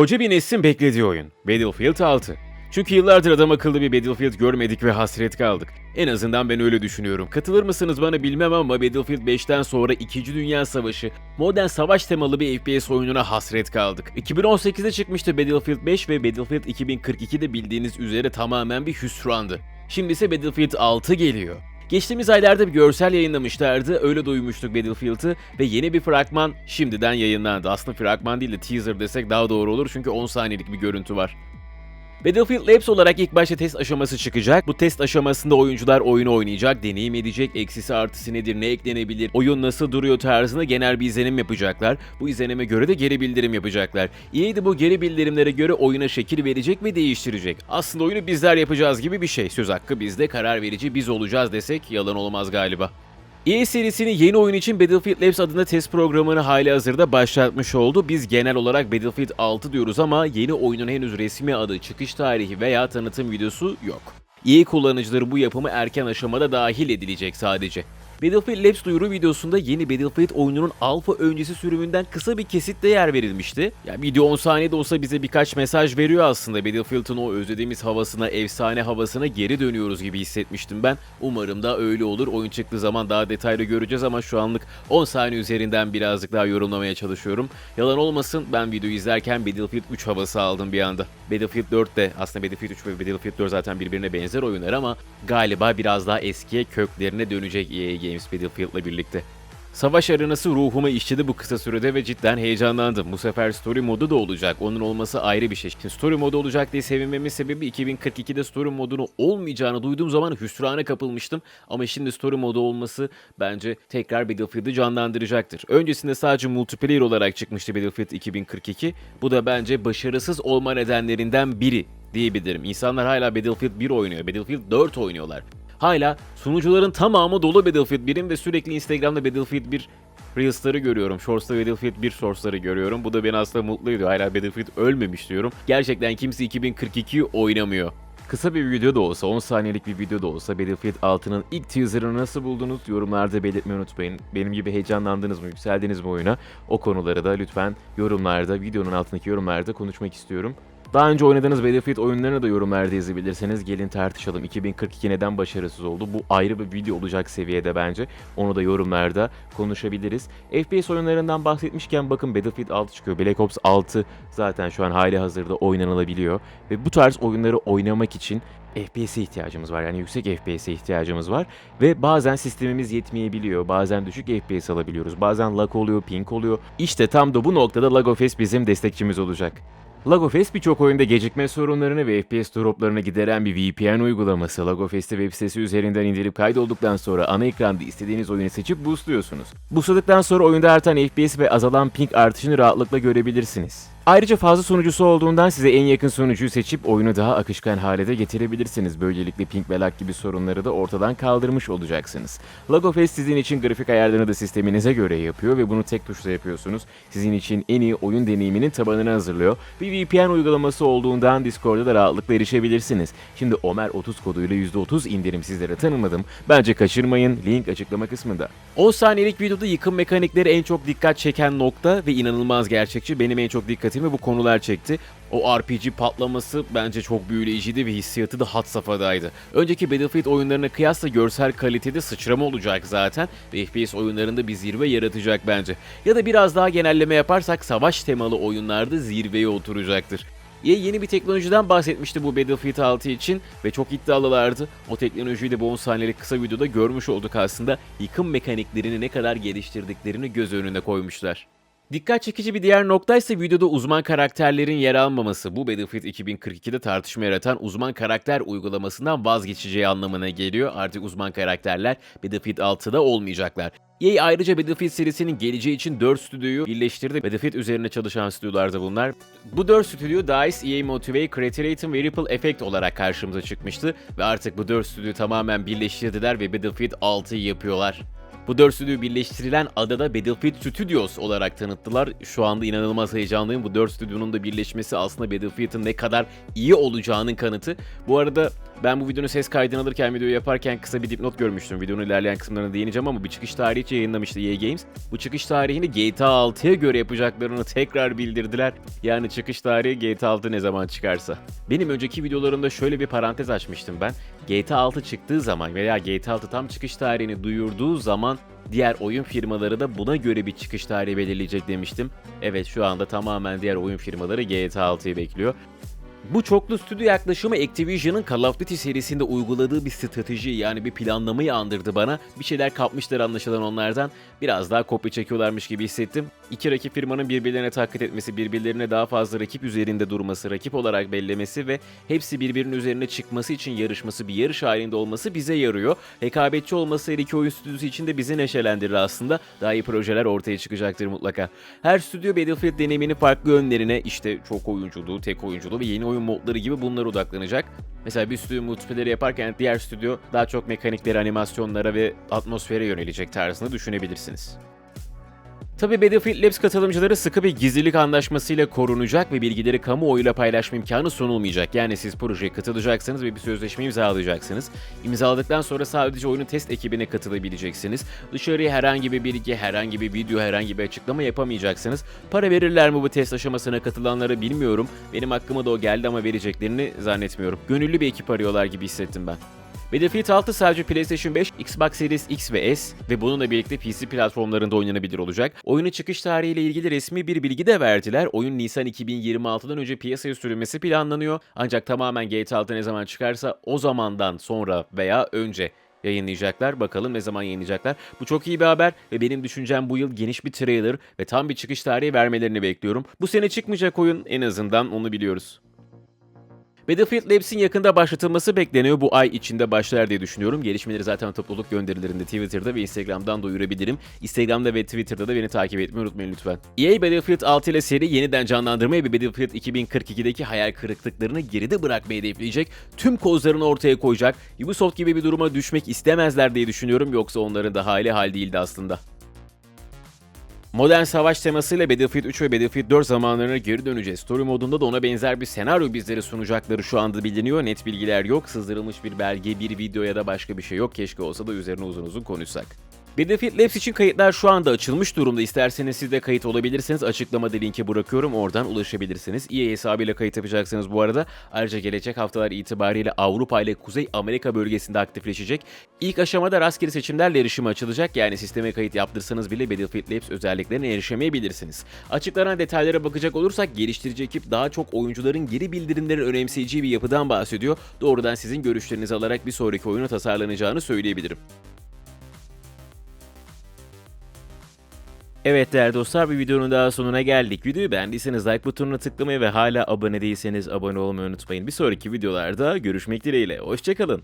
Koca bir neslin beklediği oyun. Battlefield 6. Çünkü yıllardır adam akıllı bir Battlefield görmedik ve hasret kaldık. En azından ben öyle düşünüyorum. Katılır mısınız bana bilmem ama Battlefield 5'ten sonra 2. Dünya Savaşı, modern savaş temalı bir FPS oyununa hasret kaldık. 2018'de çıkmıştı Battlefield 5 ve Battlefield 2042'de bildiğiniz üzere tamamen bir hüsrandı. Şimdi ise Battlefield 6 geliyor. Geçtiğimiz aylarda bir görsel yayınlamışlardı. Öyle duymuştuk Battlefield'ı ve yeni bir fragman şimdiden yayınlandı. Aslında fragman değil de teaser desek daha doğru olur çünkü 10 saniyelik bir görüntü var. Battlefield Labs olarak ilk başta test aşaması çıkacak. Bu test aşamasında oyuncular oyunu oynayacak, deneyim edecek, eksisi artısı nedir, ne eklenebilir, oyun nasıl duruyor tarzında genel bir izlenim yapacaklar. Bu izlenime göre de geri bildirim yapacaklar. EA de bu geri bildirimlere göre oyuna şekil verecek ve değiştirecek. Aslında oyunu bizler yapacağız gibi bir şey. Söz hakkı bizde, karar verici biz olacağız desek yalan olmaz galiba. EA serisinin yeni oyun için Battlefield Labs adında test programını hali hazırda başlatmış oldu. Biz genel olarak Battlefield 6 diyoruz ama yeni oyunun henüz resmi adı, çıkış tarihi veya tanıtım videosu yok. EA kullanıcıları bu yapımı erken aşamada dahil edilecek sadece. Battlefield Labs duyuru videosunda yeni Battlefield oyununun alfa öncesi sürümünden kısa bir kesitte yer verilmişti. Ya video 10 saniyede olsa bize birkaç mesaj veriyor aslında. Battlefield'ın o özlediğimiz havasına, efsane havasına geri dönüyoruz gibi hissetmiştim ben. Umarım da öyle olur. Oyun çıktığı zaman daha detaylı göreceğiz ama şu anlık 10 saniye üzerinden birazcık daha yorumlamaya çalışıyorum. Yalan olmasın ben videoyu izlerken Battlefield 3 havası aldım bir anda. Battlefield 4 de aslında Battlefield 3 ve Battlefield 4 zaten birbirine benzer oyunlar ama galiba biraz daha eskiye köklerine dönecek EA Games Battlefield'la birlikte. Savaş arenası ruhuma işledi bu kısa sürede ve cidden heyecanlandım. Bu sefer story modu da olacak. Onun olması ayrı bir şey. Şimdi story modu olacak diye sevinmemin sebebi 2042'de story modunu olmayacağını duyduğum zaman hüsrana kapılmıştım. Ama şimdi story modu olması bence tekrar Battlefield'ı canlandıracaktır. Öncesinde sadece multiplayer olarak çıkmıştı Battlefield 2042. Bu da bence başarısız olma nedenlerinden biri diyebilirim. İnsanlar hala Battlefield 1 oynuyor, Battlefield 4 oynuyorlar. Hala sunucuların tamamı dolu Battlefield 1'in ve sürekli Instagram'da Battlefield 1 Reels'ları görüyorum. Shorts'ta Battlefield 1 Shorts'ları görüyorum. Bu da beni aslında mutlu ediyor. Hala Battlefield ölmemiş diyorum. Gerçekten kimse 2042'yi oynamıyor. Kısa bir video da olsa, 10 saniyelik bir video da olsa Battlefield 6'nın ilk teaser'ını nasıl buldunuz? Yorumlarda belirtmeyi unutmayın. Benim gibi heyecanlandınız mı, yükseldiniz mi oyuna? O konuları da lütfen yorumlarda, videonun altındaki yorumlarda konuşmak istiyorum. Daha önce oynadığınız Battlefield oyunlarını da yorumlarda yazabilirseniz gelin tartışalım. 2042 neden başarısız oldu? Bu ayrı bir video olacak seviyede bence. Onu da yorumlarda konuşabiliriz. FPS oyunlarından bahsetmişken bakın Battlefield 6 çıkıyor. Black Ops 6 zaten şu an hali hazırda oynanılabiliyor. Ve bu tarz oyunları oynamak için FPS'e ihtiyacımız var. Yani yüksek FPS'e ihtiyacımız var. Ve bazen sistemimiz yetmeyebiliyor. Bazen düşük FPS alabiliyoruz. Bazen lag oluyor, ping oluyor. İşte tam da bu noktada Lagofest bizim destekçimiz olacak. Lagofest birçok oyunda gecikme sorunlarını ve FPS droplarını gideren bir VPN uygulaması. Lagofest'i web sitesi üzerinden indirip kaydolduktan sonra ana ekranda istediğiniz oyunu seçip boostluyorsunuz. Boostladıktan sonra oyunda artan FPS ve azalan ping artışını rahatlıkla görebilirsiniz. Ayrıca fazla sunucusu olduğundan size en yakın sunucuyu seçip oyunu daha akışkan hale de getirebilirsiniz. Böylelikle ping ve gibi sorunları da ortadan kaldırmış olacaksınız. Lagofest sizin için grafik ayarlarını da sisteminize göre yapıyor ve bunu tek tuşla yapıyorsunuz. Sizin için en iyi oyun deneyiminin tabanını hazırlıyor. Bir VPN uygulaması olduğundan Discord'da da rahatlıkla erişebilirsiniz. Şimdi Omer 30 koduyla %30 indirim sizlere tanımadım. Bence kaçırmayın. Link açıklama kısmında. 10 saniyelik videoda yıkım mekanikleri en çok dikkat çeken nokta ve inanılmaz gerçekçi. Benim en çok dikkatimi bu konular çekti. O RPG patlaması bence çok büyüleyiciydi ve hissiyatı da had safhadaydı. Önceki Battlefield oyunlarına kıyasla görsel kalitede sıçrama olacak zaten ve FPS oyunlarında bir zirve yaratacak bence. Ya da biraz daha genelleme yaparsak savaş temalı oyunlarda zirveye oturacaktır. EA yeni bir teknolojiden bahsetmişti bu Battlefield 6 için ve çok iddialılardı. O teknolojiyi de bu 10 saniyelik kısa videoda görmüş olduk aslında. Yıkım mekaniklerini ne kadar geliştirdiklerini göz önüne koymuşlar. Dikkat çekici bir diğer nokta ise videoda uzman karakterlerin yer almaması. Bu Battlefield 2042'de tartışma yaratan uzman karakter uygulamasından vazgeçeceği anlamına geliyor. Artık uzman karakterler Battlefield 6'da olmayacaklar. EA ayrıca Battlefield serisinin geleceği için 4 stüdyoyu birleştirdi. Battlefield üzerine çalışan stüdyolar da bunlar. Bu 4 stüdyo DICE, EA Motivate, Creative ve Ripple Effect olarak karşımıza çıkmıştı. Ve artık bu 4 stüdyoyu tamamen birleştirdiler ve Battlefield 6'yı yapıyorlar. Bu dört stüdyo birleştirilen adada Battlefield Studios olarak tanıttılar. Şu anda inanılmaz heyecanlıyım. Bu dört stüdyonun da birleşmesi aslında Battlefield'ın ne kadar iyi olacağının kanıtı. Bu arada Ben bu videonun ses kaydını alırken, videoyu yaparken kısa bir dipnot görmüştüm. Videonun ilerleyen kısımlarına değineceğim ama bu çıkış tarihi için yayınlamıştı EA Games. Bu çıkış tarihini GTA 6'ya göre yapacaklarını tekrar bildirdiler. Yani çıkış tarihi GTA 6 ne zaman çıkarsa. Benim önceki videolarımda şöyle bir parantez açmıştım ben. GTA 6 çıktığı zaman veya GTA 6 tam çıkış tarihini duyurduğu zaman diğer oyun firmaları da buna göre bir çıkış tarihi belirleyecek demiştim. Evet şu anda tamamen diğer oyun firmaları GTA 6'yı bekliyor. Bu çoklu stüdyo yaklaşımı Activision'ın Call of Duty serisinde uyguladığı bir strateji yani bir planlamayı andırdı bana. Bir şeyler kapmışlar anlaşılan onlardan. Biraz daha kopya çekiyorlarmış gibi hissettim. İki rakip firmanın birbirlerine taklit etmesi, birbirlerine daha fazla rakip üzerinde durması, rakip olarak bellemesi ve hepsi birbirinin üzerine çıkması için yarışması, bir yarış halinde olması bize yarıyor. Rekabetçi olması her iki oyun stüdyosu için de bizi neşelendirir aslında. Daha iyi projeler ortaya çıkacaktır mutlaka. Her stüdyo Battlefield deneyiminin farklı yönlerine işte çok oyunculuğu, tek oyunculuğu ve yeni oyun modları gibi bunlara odaklanacak. Mesela bir stüdyo multiplayer'ı yaparken diğer stüdyo daha çok mekaniklere, animasyonlara ve atmosfere yönelecek tarzını düşünebilirsiniz. Tabi Battlefield Labs katılımcıları sıkı bir gizlilik anlaşmasıyla korunacak ve bilgileri kamuoyuyla paylaşma imkanı sunulmayacak. Yani siz projeye katılacaksınız ve bir sözleşme imzalayacaksınız. İmzaladıktan sonra sadece oyunun test ekibine katılabileceksiniz. Dışarıya herhangi bir bilgi, herhangi bir video, herhangi bir açıklama yapamayacaksınız. Para verirler mi bu test aşamasına katılanlara bilmiyorum. Benim hakkıma da o geldi ama vereceklerini zannetmiyorum. Gönüllü bir ekip arıyorlar gibi hissettim ben. Battlefield 6 sadece PlayStation 5, Xbox Series X ve S ve bununla birlikte PC platformlarında oynanabilir olacak. Oyunun çıkış tarihiyle ilgili resmi bir bilgi de verdiler. Oyun Nisan 2026'dan önce piyasaya sürülmesi planlanıyor. Ancak tamamen GTA 6 ne zaman çıkarsa o zamandan sonra veya önce yayınlayacaklar. Bakalım ne zaman yayınlayacaklar. Bu çok iyi bir haber ve benim düşüncem bu yıl geniş bir trailer ve tam bir çıkış tarihi vermelerini bekliyorum. Bu sene çıkmayacak oyun en azından onu biliyoruz. Battlefield Labs'in yakında başlatılması bekleniyor. Bu ay içinde başlar diye düşünüyorum. Gelişmeleri zaten topluluk gönderilerinde Twitter'da ve Instagram'dan duyurabilirim. Instagram'da ve Twitter'da da beni takip etmeyi unutmayın lütfen. EA Battlefield 6 ile seri yeniden canlandırmayı ve Battlefield 2042'deki hayal kırıklıklarını geride bırakmayı hedefleyecek. Tüm kozlarını ortaya koyacak. Ubisoft gibi bir duruma düşmek istemezler diye düşünüyorum. Yoksa onların da hali hal değildi aslında. Modern savaş temasıyla Battlefield 3 ve Battlefield 4 zamanlarına geri döneceğiz. Story modunda da ona benzer bir senaryo bizlere sunacakları şu anda biliniyor. Net bilgiler yok. Sızdırılmış bir belge, bir video ya da başka bir şey yok. Keşke olsa da üzerine uzun uzun konuşsak. Battlefield Labs için kayıtlar şu anda açılmış durumda. İsterseniz siz de kayıt olabilirsiniz. Açıklamada linki bırakıyorum. Oradan ulaşabilirsiniz. EA hesabıyla kayıt yapacaksınız bu arada. Ayrıca gelecek haftalar itibariyle Avrupa ile Kuzey Amerika bölgesinde aktifleşecek. İlk aşamada rastgele seçimlerle erişimi açılacak. Yani sisteme kayıt yaptırsanız bile Battlefield Labs özelliklerine erişemeyebilirsiniz. Açıklanan detaylara bakacak olursak geliştirici ekip daha çok oyuncuların geri bildirimleri önemseyeceği bir yapıdan bahsediyor. Doğrudan sizin görüşlerinizi alarak bir sonraki oyunu tasarlanacağını söyleyebilirim. Evet değerli dostlar bir videonun daha sonuna geldik. Videoyu beğendiyseniz like butonuna tıklamayı ve hala abone değilseniz abone olmayı unutmayın. Bir sonraki videolarda görüşmek dileğiyle. Hoşçakalın.